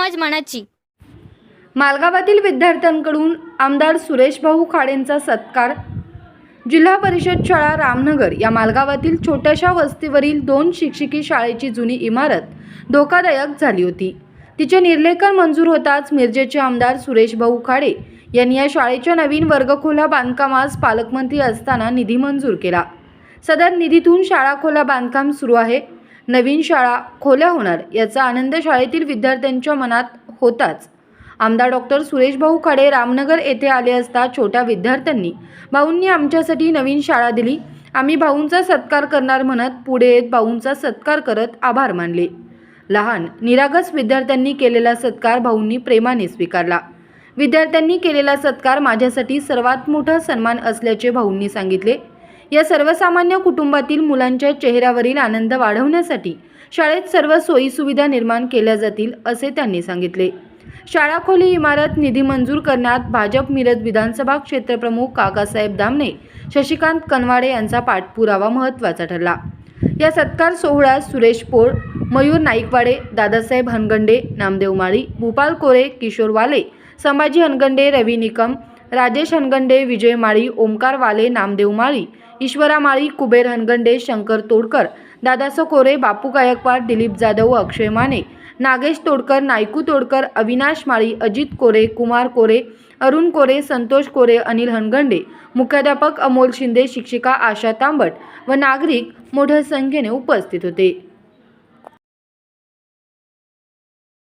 मनाची. मालगावातील विद्यार्थ्यांकडून आमदार सुरेश भाऊ खाडेंचा सत्कार. जिल्हा परिषद शाळा रामनगर या मालगावातील छोट्याशा वस्तीवरील दोन शिक्षकी शाळेची जुनी इमारत धोकादायक झाली होती. तिचे निर्लेखन मंजूर होताच मिरजेचे आमदार सुरेश भाऊ खाडे यांनी या शाळेच्या नवीन वर्गखोला बांधकामास पालकमंत्री असताना निधी मंजूर केला. सदर निधीतून शाळा खोला बांधकाम सुरू आहे. नवीन शाळा खोल्या होणार याचा आनंद शाळेतील विद्यार्थ्यांच्या मनात होताच. आमदार डॉक्टर सुरेश भाऊ खाडे रामनगर येथे आले असता छोट्या विद्यार्थ्यांनी भाऊंनी आमच्यासाठी नवीन शाळा दिली. आम्ही भाऊंचा सत्कार करणार म्हणत पुढे येत भाऊंचा सत्कार करत आभार मानले. लहान निरागस विद्यार्थ्यांनी केलेला सत्कार भाऊंनी प्रेमाने स्वीकारला. विद्यार्थ्यांनी केलेला सत्कार माझ्यासाठी सर्वात मोठा सन्मान असल्याचे भाऊंनी सांगितले. या सर्वसामान्य कुटुंबातील मुलांच्या चेहऱ्यावरील आनंद वाढवण्यासाठी शाळेत सर्व सोयीसुविधा निर्माण केल्या जातील असे त्यांनी सांगितले. शाळा खोली इमारत निधी मंजूर करण्यात भाजप मिरज विधानसभा क्षेत्रप्रमुख काकासाहेब दामने शशिकांत कनवाडे यांचा पाठपुरावा महत्त्वाचा ठरला. या सत्कार सोहळ्यात सुरेश पोळ मयूर नाईकवाडे दादासाहेब हनगंडे नामदेव माळी भूपाल कोरे किशोर वाले संभाजी हनगंडे रवी निकम राजेश हनगंडे विजय माळी ओमकार वाले नामदेव माळी ईश्वरा माळी कुबेर हनगंडे शंकर तोडकर दादासो कोरे बापू गायकवाड दिलीप जाधव अक्षय माने नागेश तोडकर नायकू तोडकर अविनाश माळी अजित कोरे कुमार कोरे अरुण कोरे संतोष कोरे अनिल हनगंडे मुख्याध्यापक अमोल शिंदे शिक्षिका आशा तांबट व नागरिक मोठ्या संख्येने उपस्थित होते.